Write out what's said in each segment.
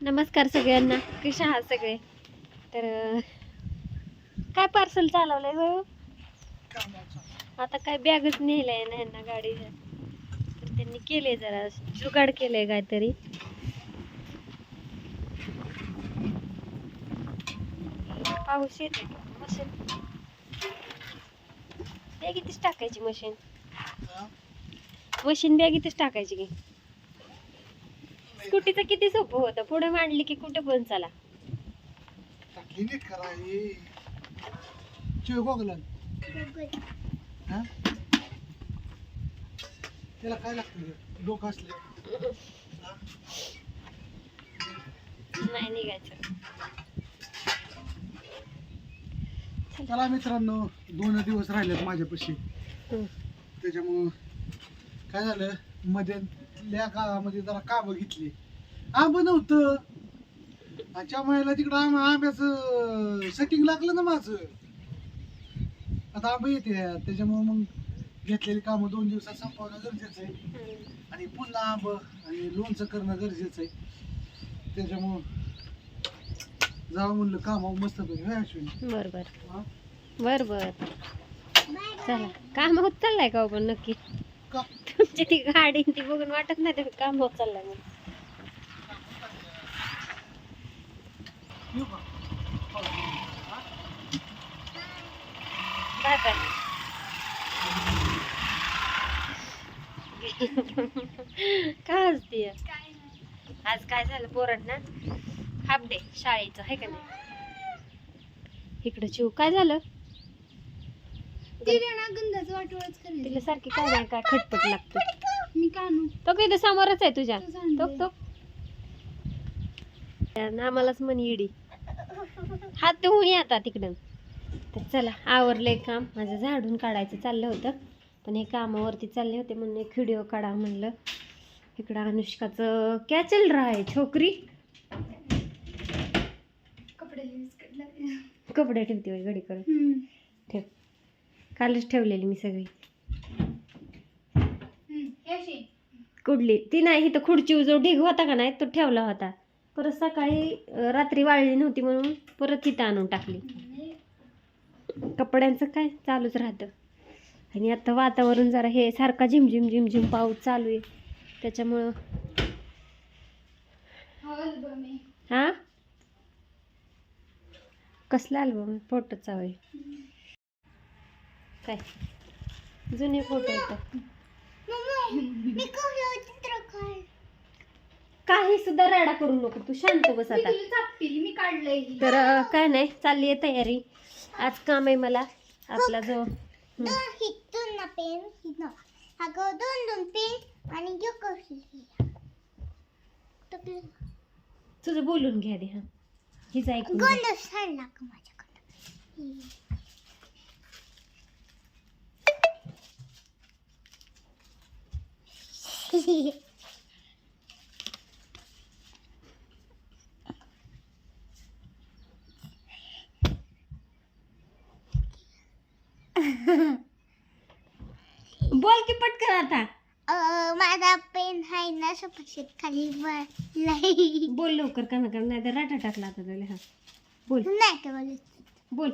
नमस्कार सगळ्यांना. कशा आहात सगळे? तर काय पार्सल चालवलंय हो आता काय बॅगच नेलंय ना ह्यांना गाडीच्या. तर त्यांनी केले जरा जुगाड केलंय काहीतरी. पाऊस येते मशीन. बॅगीतच टाकायची मशीन. मशीन बॅगीतच टाकायची की. स्कूटीचं किती सोपं होतं पुढे मांडली की कुठे पण चला त्याला काय लागतं रे? डोकं असले नाही निघायचं चला मित्रांनो दोन दिवस राहिलेत माझ्यापाशी. त्याच्यामुळं काय झालं मध्ये काळामध्ये जरा कामं घेतली. आंब नव्हतं. आणि त्यामुळे तिकडं आंब आंब्याचं सेटिंग लागलं ना माझं. आता आंबे येते. त्याच्यामुळं मग घेतलेली कामं दोन दिवसात संपवणं गरजेचं आहे. आणि पुन्हा आंब आणि लोणचं करणं गरजेचं आहे. त्याच्यामुळं जावं म्हणलं कामावर मस्त पैकी अश्विनी? बर बर हा? बर बर चला. काम होत चाललाय का हो पण नक्की? का? आमची ती गाडी ती बघून वाटत नाही तुम्ही काम होत चाललंय मग का बाय बाय का हसतीय आज काय झालं पोरांना? हाफ डे शाळेचं आहे का नाही? इकडं चिव काय झालं? तिला सारखी काय नाही काय खटपट लागतं. मी तो काही समोरच आहे तुझ्या? तो सांडे. तो तो. आम्हालाच म्हण इडी हात धुवून ये आता तिकडं. तर चला आवरलंय काम. माझं झाडून काढायचं चाललं होतं. पण हे कामावरती चालले होते म्हणून एक व्हिडिओ काढा म्हणलं. इकडं अनुष्काचं क्या चल रहा है छोकरी. कपडे. कपडे ठेवते होय घडी करून ठेव. कालच ठेवलेली मी सगळी. कुडली ती नाही इथं खुर्ची जो ढीग होता का नाही तो ठेवला होता. परत सकाळी रात्री वाळली नव्हती म्हणून परत तिथं आणून टाकली. कपड्यांचं काय चालूच राहतं. आणि आता वातावरण जरा हे सारखा झिमझिम झिमझिम पाऊस चालू आहे. त्याच्यामुळं हा? कसला अल्बम? फोटोचा होय काय? जुने फोटो येतात काही सुद्धा राडा करू नको तू शांत बस आता. मी काढलंय तर काय नाही चालली आहे तयारी. आज काम आहे मला आपला जो ना पेन अगं दोन दोन पेन आणि यो कशी तुझं बोलून घ्या दे हा. हिच ऐकून घे. गोंड सांडला का माझ्याकडं? बोल की पटकन आता अं, माझा पेन आहे ना सपाशीत खाली वळलाय बोल लवकर कमी कर नाही तर राटा टाकला आता तुला हा. बोल. नाही काय बोलत बोल.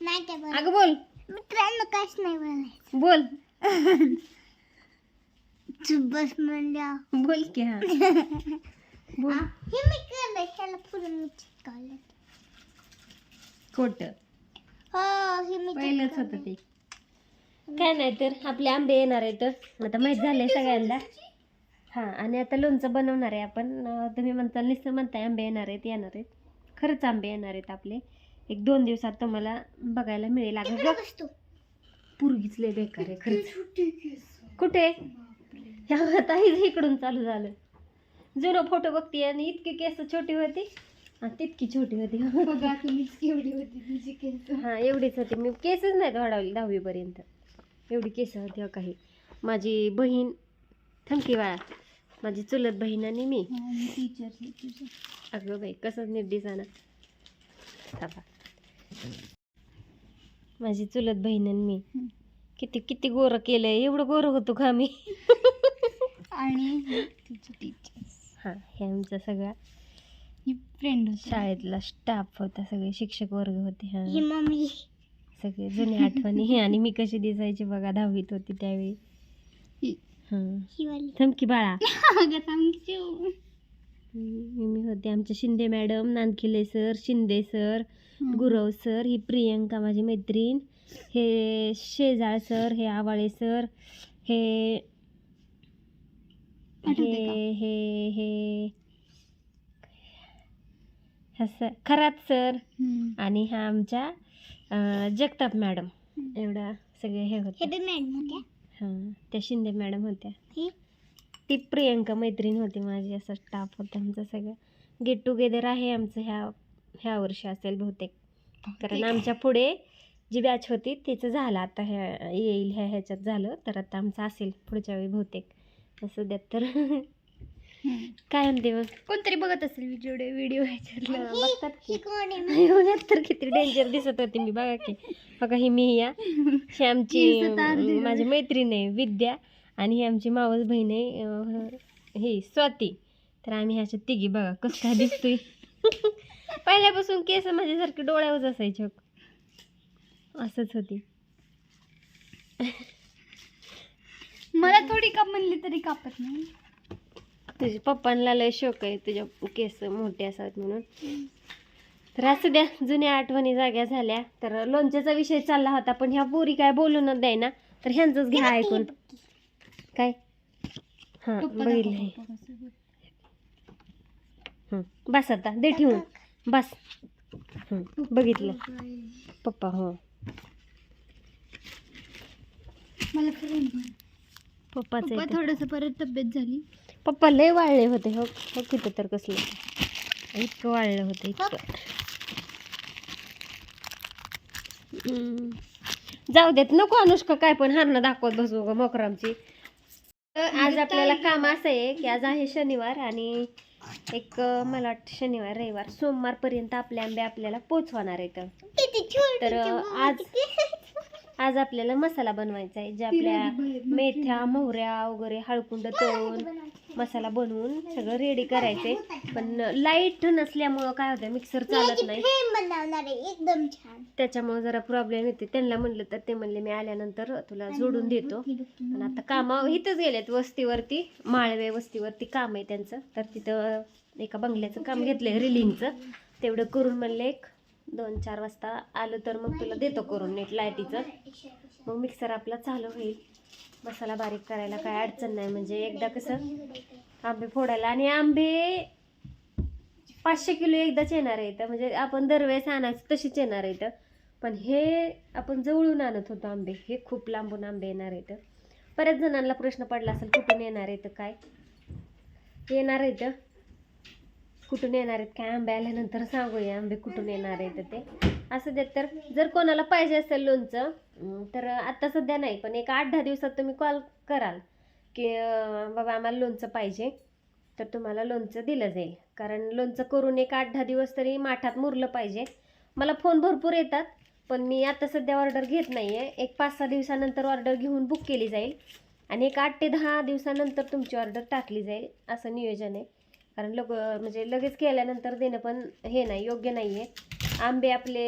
नाही काय बोलत अगं बोल. मित्रांनो काहीच नाही बोलायचं. बोल. चुप बस म्हणल्या. बोल की हा. बोल. हे मी केलं ह्याला पुरून मी चिटकावलं खोट. हो हे मी पहिलंच चिटकावलं. होतं ते. काय नाही तर आपले आंबे येणार आहेत. आता माहीत झालंय सगळ्यांना. हां आणि आता लोणचं बनवणार आहे आपण. अं, तुम्ही म्हणता नुसतं म्हणताय आंबे येणार आहेत येणार आहेत. खरंच आंबे येणार आहेत आपले. एक दोन दिवसात तुम्हाला बघायला मिळेल. अगं गं. पुरगीच लय बेकार आहे खरंच. कुठे? ह्या हे इकडून चालू झालं. जुनं फोटो बघते आणि इतकी केस छोटी होती. आणि तितकी छोटी होती. बघा तुम्हीच केवढी होती तुझी केस. हां एवढीच होती. मी केसच नाहीत वाढवली दहावीपर्यंत. एवढी केस होती हो काही. माझी बहीण थमकी बाळा. माझी चुलत बहीण आणि मी. टीचर अगं बाई कसं नीट दिसाना थांबा. माझी चुलत बहीण आणि मी. किती किती गोरं केलंय एवढं गोरं होतो का आम्ही आणि तिची टीचर हां हे आमचा सगळा फ्रेंड शाळेतला स्टाफ होता सगळे शिक्षक वर्ग होते हा. ही मम्मी. सगळे जुने आठवणी आणि मी कशी दिसायची बघा दहावीत होती त्यावेळी. हं. ही. वाली. थमकी बाळा. अगं हम्म, मी होते आमचे Shinde madam Nankhile sir Shinde sir Gurav sir ही प्रियंका माझी मैत्रीण. हे शेजाळ सर हे आवाळे सर हे हे हे हे हा सर खरात सर आणि ह्या आमच्या जगताप मॅडम. एवढा सगळे हे हे होते हां त्या शिंदे मॅडम होत्या. ही? ती प्रियंका मैत्रीण होती माझी असा स्टाफ होता आमचा सगळं. गेट टुगेदर आहे आमचं ह्या ह्या वर्षी असेल बहुतेक. कारण आमच्या पुढे जी बॅच होती तिचं झालं. आता ह्या येईल ह्या ह्याच्यात झालं तर आता आमचं असेल पुढच्या वेळी बहुतेक. असं द्यात तर काय म्हणते मग? कोणतरी बघत असेल व्हिडिओ व्हिडिओ बघतात की. तर किती डेंजर दिसत होती मी. बघा की. बघा ही मी या. ही आमची. माझी मैत्रीण आहे विद्या. आणि ही आमची मावस बहीण आहे ही स्वाती. तर आम्ही ह्याच्या तिघी. बघा कसं काय दिसतोय. पहिल्यापासून केस माझ्यासारखे डोळ्यावर असायचे. असंच होती. मला थोडी काप म्हणली तरी कापत नाही. तुझ्या पप्पांना लय शोक आहे तुझ्या केस मोठे असतात म्हणून. तर असू द्या जुन्या आठवणी जाग्या झाल्या. तर लोणच्याचा विषय चालला होता पण ह्या पोरी काय बोलून द्याय ना तर ह्यांचंच घ्या ऐकून. काय? हां बघितलंय हं, बस आता दे ठेवून. बस. बघितलं. पप्पा हो. मला पप्पाच पप्पा थोडस परत तब्येत झाली. पप्पा लय वाळले होते हो. हो किती तर कसलं. इतकं वाळलं होतं इतकं. हम्म. जाऊ देत नको अनुष्का काय पण हारणं दाखवत बसू ग मोकरामची. तर आज आपल्याला काम असं आहे की आज आहे शनिवार आणि एक अं, मला वाटतं शनिवार रविवार सोमवारपर्यंत आपले आंबे आपल्याला पोचवणार आहेत. तर आज आज आपल्याला मसाला बनवायचा आहे जे आपल्या मेथ्या मोहऱ्या वगैरे हळकुंड तळून मसाला बनवून सगळं रेडी करायचंय पण लाइट नसल्यामुळं काय होतं मिक्सर चालत नाही. बनवणार आहे एकदम छान. त्याच्यामुळे जरा प्रॉब्लेम येते. त्यांना म्हणलं तर ते म्हणले मी आल्यानंतर तुला जोडून देतो. पण आता कामा इथंच गेलेत वस्तीवरती माळवे वस्तीवरती काम आहे त्यांचं. तर तिथं एका बंगल्याचं काम घेतलंय रिलिंगचं तेवढं करून म्हणले एक दोन चार वाजता आलं तर मग तुला देतो करून नीट लायटीचं मग मिक्सर आपला चालू होईल. मसाला बारीक करायला काय अडचण नाही. म्हणजे एकदा कसं आंबे फोडायला आणि आंबे पाचशे किलो एकदाच येणार आहे इथं. म्हणजे आपण दरवेळेस आणायचं तशीच येणार आहे इथं. पण हे आपण जवळून आणत होतो आंबे. हे खूप लांबून आंबे येणार आहेत बऱ्याच जणांना प्रश्न पडला असेल कुठून येणार आहेत काय? येणार आहेत कुठून येणार आहेत? काय आंबे आल्यानंतर सांगूया आंबे कुठून येणार आहेत ते. असं देत तर जर कोणाला पाहिजे असेल लोणचं तर आता सध्या नाही पण एक आठ दहा दिवसात तुम्ही कॉल कराल की बाबा आम्हाला लोणचं पाहिजे तर तुम्हाला लोणचं दिलं जाईल. कारण लोणचं करून एक आठ दहा दिवस तरी माठात मुरलं पाहिजे. मला फोन भरपूर येतात पण मी आता सध्या ऑर्डर घेत नाही आहे एक पाच सहा दिवसानंतर ऑर्डर घेऊन बुक केली जाईल आणि एक आठ ते दहा दिवसानंतर तुमची ऑर्डर टाकली जाईल असं नियोजन आहे. कारण लग म्हणजे लगेच केल्यानंतर देणं पण हे नाही योग्य नाही आहे आंबे आपले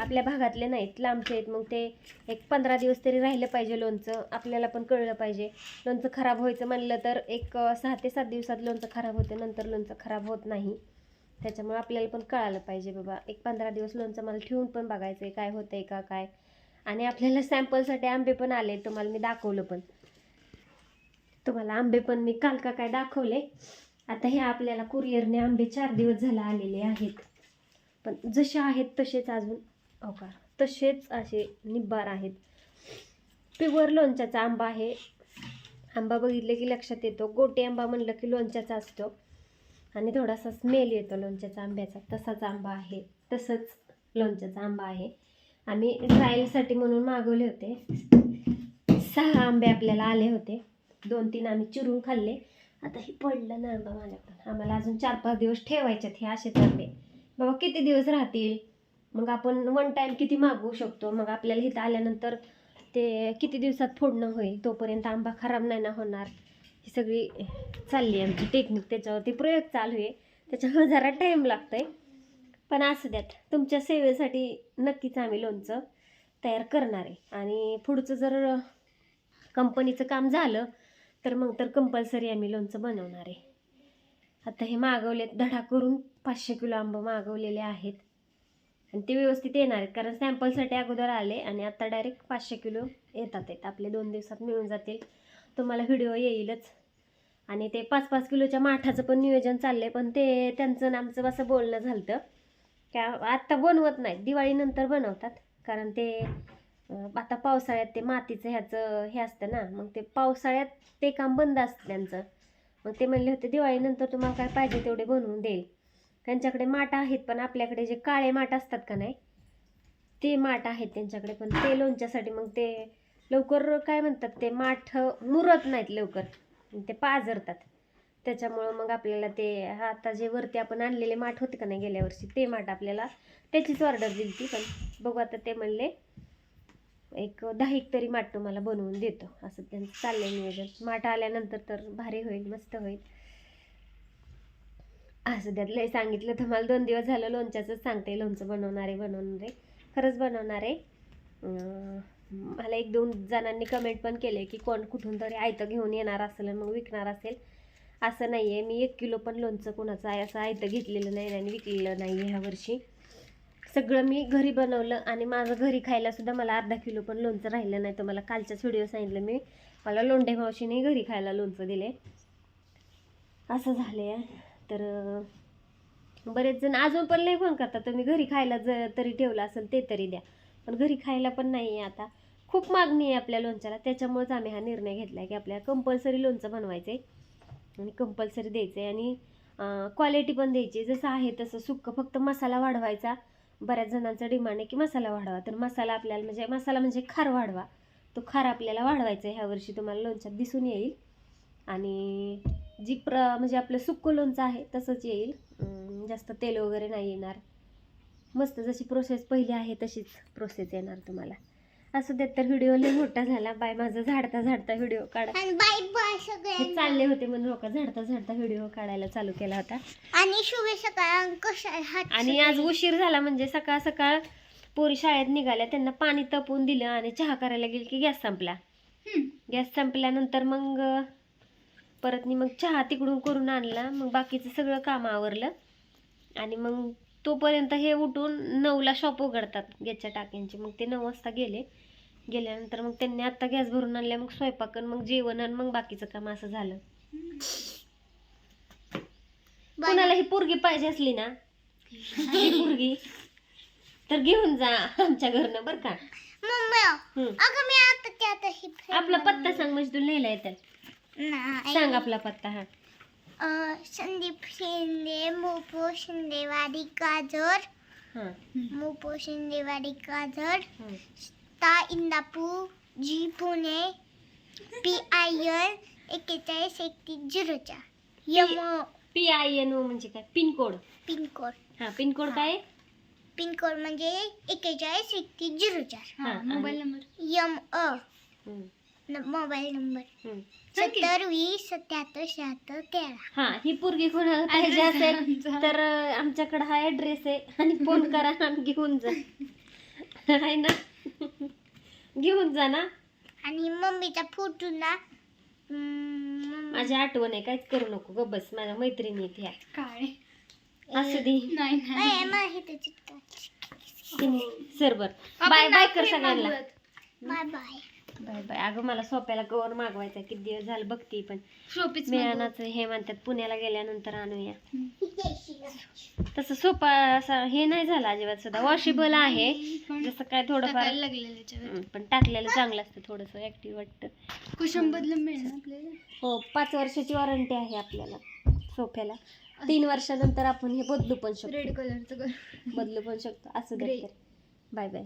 आपल्या भागातले नाहीत लांबचे आहेत. मग ते एक पंधरा दिवस तरी राहिलं पाहिजे लोणचं. आपल्याला पण कळलं पाहिजे. लोणचं खराब व्हायचं म्हणलं तर एक सहा ते सात दिवसात लोणचं खराब होतं नंतर लोणचं खराब होत नाही. त्याच्यामुळे आपल्याला पण कळालं पाहिजे बाबा. एक पंधरा दिवस लोणचं मला ठेवून पण बघायचं आहे काय होतं आहे का काय. आणि आपल्याला सॅम्पलसाठी आंबे पण आले तुम्हाला मी दाखवलं पण. तुम्हाला आंबे पण मी काल का काय दाखवले. आता हे आपल्याला कुरिअरने आंबे चार दिवस झाला आलेले आहेत. पण जसे आहेत तसेच अजून अवकार का? तसेच असे निब्बार आहेत. प्युअर लोणच्याचा आंबा आहे. आंबा बघितले की लक्षात येतो. गोटे आंबा म्हणलं की लोणच्याचा असतो. आणि थोडासा स्मेल येतो लोणच्याचा आंब्याचा. तसाच आंबा आहे. तसंच लोणच्याचा आंबा आहे. आम्ही ट्रायलसाठी म्हणून मागवले होते. सहा आंबे आपल्याला आले होते. दोन तीन आम्ही चिरून खाल्ले. आता हे पडलं ना आंबा माझ्याकडून. आम्हाला अजून चार पाच दिवस ठेवायच्यात हे असे आंबे बाबा किती दिवस राहतील? मग आपण वन टाईम किती मागवू शकतो? मग आपल्याला इथं आल्यानंतर ते किती दिवसात फोडणं होईल? तोपर्यंत आंबा खराब नाही ना होणार? ही सगळी चालली आहे आमची टेक्निक त्याच्यावरती प्रयोग चालू आहे. त्याच्यामुळे जरा टाईम लागतो आहे पण असू द्यात. तुमच्या सेवेसाठी नक्कीच आम्ही लोणचं तयार करणार आहे. आणि पुढचं जर कंपनीचं काम झालं तर मग तर कंपल्सरी आम्ही लोणचं बनवणार आहे. आता हे मागवले धडा करून पाचशे किलो आंब मागवलेले आहेत. आणि ते व्यवस्थित येणार आहेत कारण सॅम्पलसाठी अगोदर आले आणि आता डायरेक्ट पाचशे किलो येतात आहेत. आपले दोन दिवसात मिळून जातील. तुम्हाला व्हिडिओ येईलच. आणि ते पाच पाच किलोच्या माठाचं पण नियोजन चाललं आहे पण ते त्यांचं आमचं असं बोलणं झालं होतं त्या आत्ता बनवत नाहीत दिवाळीनंतर बनवतात. कारण ते आता पावसाळ्यात ते मातीचं ह्याचं हे असतं ना मग ते पावसाळ्यात ते काम बंद असतं त्यांचं. मग ते म्हणले होते दिवाळीनंतर तुम्हाला काय पाहिजे तेवढे बनवून देईल. त्यांच्याकडे माठ आहेत पण आपल्याकडे जे काळे माठ असतात का नाही ते माठ आहेत त्यांच्याकडे पण ते लोणच्यासाठी मग ते लवकर काय म्हणतात ते माठ मुरत नाहीत लवकर. ते पाजरतात. त्याच्यामुळं मग आपल्याला ते आता जे वरती आपण आणलेले माठ होते का नाही गेल्या वर्षी ते माठ आपल्याला त्याचीच ऑर्डर दिली ती पण बघू आता ते म्हणले एक दहा एक तरी माठ तुम्हाला बनवून देतो. असं त्यांचं चाललंय नियोजन. माठ आल्यानंतर तर भारी होईल मस्त होईल. असं त्यात लय सांगितलं तर मला दोन दिवस झालं लोणच्याचंच सांगते. लोणचं बनवणारे बनवणारे. खरंच बनवणार. आहे मला एक दोन जणांनी कमेंट पण केले की कोण कुठून तरी आयतं घेऊन येणार असेल आणि मग विकणार असेल. असं नाही आहे मी एक किलो पण लोणचं कोणाचं आहे असं आयतं घेतलेलं नाही आणि विकलेलं नाही आहे ह्या वर्षी. सगळं मी घरी बनवलं आणि माझं घरी खायला सुद्धा मला अर्धा किलो पण लोणचं राहिलं नाही. तर मला कालच्याच व्हिडिओ सांगितलं मी. मला लोंढे मावशीने घरी खायला लोणचं दिले असं झाले तर बरेच जण अजून पण नाही फोन करतात तुम्ही घरी खायला ज तरी ठेवलं असेल ते तरी द्या. पण घरी खायला पण नाही आहे आता. खूप मागणी आहे आपल्या लोणच्याला. त्याच्यामुळेच आम्ही हा निर्णय घेतला आहे की आपल्याला कंपल्सरी लोणचं बनवायचं आहे आणि कंपल्सरी द्यायचं आहे आणि क्वालिटी पण द्यायची. आहे. जसं आहे तसं सुक्क फक्त मसाला वाढवायचा. बऱ्याच जणांचा डिमांड आहे की मसाला वाढवा. तर मसाला आपल्याला म्हणजे मसाला म्हणजे खार वाढवा. तो खार आपल्याला वाढवायचा आहे. ह्या वर्षी तुम्हाला लोणच्यात दिसून येईल. आणि जी प्र म्हणजे आपलं सुक्क लोणचं आहे तसंच येईल. जास्त तेल वगैरे नाही येणार. मस्त जशी प्रोसेस पहिली आहे तशीच प्रोसेस येणार तुम्हाला. असं देत तर व्हिडिओ लय मोठा झाला. बाय माझं झाडता झाडता व्हिडिओ काढा. आणि बाय बाय हे सगळ्यांना चालले होते म्हणून लोक झाडता झाडता व्हिडिओ काढायला चालू केला होता. आणि शुभे सकाळ कशा हात आणि आज उशीर झाला म्हणजे सकाळ सकाळ पोरी शाळेत निघाल्या. त्यांना पाणी तपवून दिलं आणि चहा करायला गेली की गॅस संपला. गॅस संपल्यानंतर मग अं, परत नी मग चहा तिकडून करून आणला. मग बाकीचं सगळं काम आवरलं. आणि मग तोपर्यंत हे उठून नऊला शॉप उघडतात गॅसच्या टाक्यांचे. मग ते नऊ वाजता गेले. गेल्यानंतर मग त्यांनी आत्ता गॅस भरून आणल्या मग स्वयंपाक आणि मग जेवण आणि मग बाकीचं काम असं झालं. कोणाला ही पोरगी पाहिजे असली ना ही पोरगी तर घेऊन जा आमच्या घरनं बरं का. मम्मी हम्म. अगं मी आता त्या तशी आपला पत्ता सांग म्हणजे तुला लिहिला येतात सांग आपला पत्ता हा. संदीप शिंदे मोपो शिंदेवाडी गाजर हा. मोपो शिंदेवाडी गाजर हा. ता इंदापूर जी पुणे पी आय एन एक्केचाळीस एकतीस झिरो चार. यम पी आय एन ओ म्हणजे काय? पिनकोड. पिनकोड. हा पिनकोड काय? पिनकोड म्हणजे एक्केचाळीस एकतीस झिरो चार. हा मोबाईल नंबर. यम अ. Mobile number. सत्तर वीस सत्याहत्तर शहात्तर तेरा. हा ही पोरगी कोणाला पाहिजे असेल तर आमच्याकडे हा ऍड्रेस आहे आणि फोन करा आणि घेऊन जा. आहे ना? घेऊन जा ना. आणि मम्मीचा फोटो ना माझी आठवण आहे काहीच करू नको ग बस माझ्या मैत्रिणी ह्या. काय? असू दे. ए, हे त्याची सरबर बाय बाय कर सगळ्यांना. Bye bye. Bye bye. अगं मला सोप्याला कवर मागवायचा किती दिवस झालं बघते पण. मेळानाचं हे म्हणतात पुण्याला गेल्यानंतर आणूया. तसं सोपा असा हे नाही झालं अजिबात सुद्धा. वॉशेबल आहे. जसं काय थोडंफार हं, पण टाकलेलं चांगलं असतं थोडंसं ऍक्टिव्ह वाटतं. कुशम बदलून मिळेल आपल्याला? हो पाच वर्षाची वॉरंटी आहे आपल्याला सोफ्याला. तीन वर्षानंतर आपण हे बदलू पण शकतो. रेड कलरचं बदलू पण शकतो. असं Grey. Bye bye.